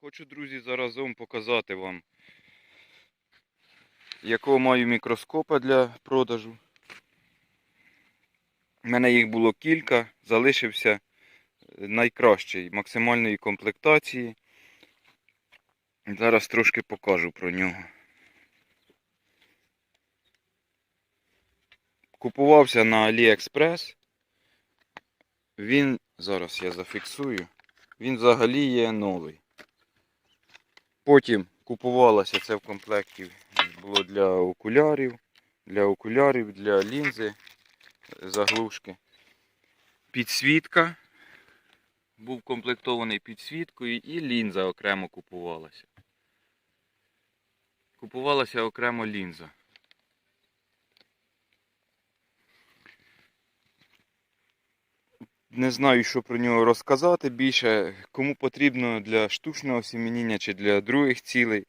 Хочу, друзі, заразом показати вам, якого маю мікроскопа для продажу. У мене їх було кілька, залишився е, найкращий максимальної комплектації. Зараз трошки покажу про нього. Купувався на AliExpress. Він, зараз я зафіксую, він взагалі є новий. Потім купувалося це в комплекті було для окулярів, для окулярів, для лінзи, заглушки. Підсвітка. Був комплектований підсвіткою і лінза окремо купувалася. Купувалася окремо лінза. Не знаю, що про нього розказати більше. Кому потрібно для штучного осімініння чи для других цілей.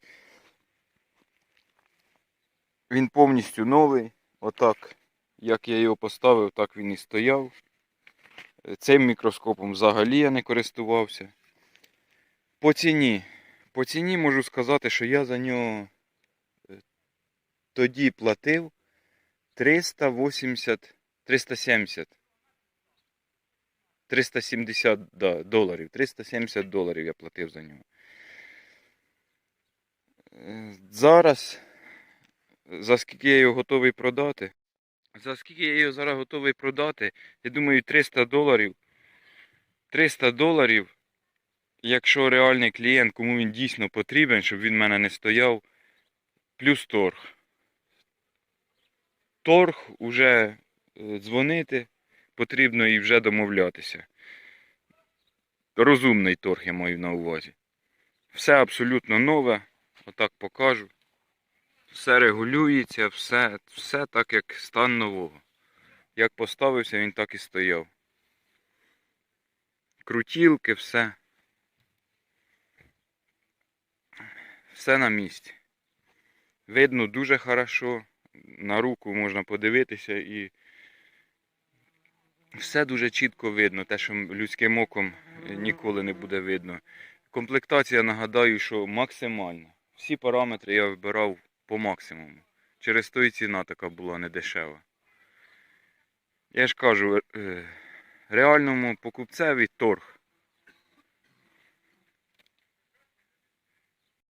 Він повністю новий. Отак, як я його поставив, так він і стояв. Цим мікроскопом взагалі я не користувався. По ціні. По ціні можу сказати, що я за нього е, тоді платив 380, 370. 370 да, доларів. 370 доларів я платив за нього. Е, Зараз, за скільки я його готовий продати? За скільки я його зараз готовий продати? Я думаю, 300 доларів. 300 доларів, якщо реальний клієнт, кому він дійсно потрібен, щоб він в мене не стояв, плюс торг. Торг уже е, дзвонити потрібно і вже домовлятися. Розумний торг я маю на увазі. Все абсолютно нове, отак покажу. Все регулюється, все, все так, як стан нового. Як поставився, він так і стояв. Крутілки, все. Все на місці. Видно дуже хорошо. На руку можна подивитися і все дуже чітко видно, те, що людським оком ніколи не буде видно. Комплектація, нагадаю, що максимальна. Всі параметри я вибирав по максимуму. Через то і ціна така була недешева. Я ж кажу, е, реальному покупцеві торг.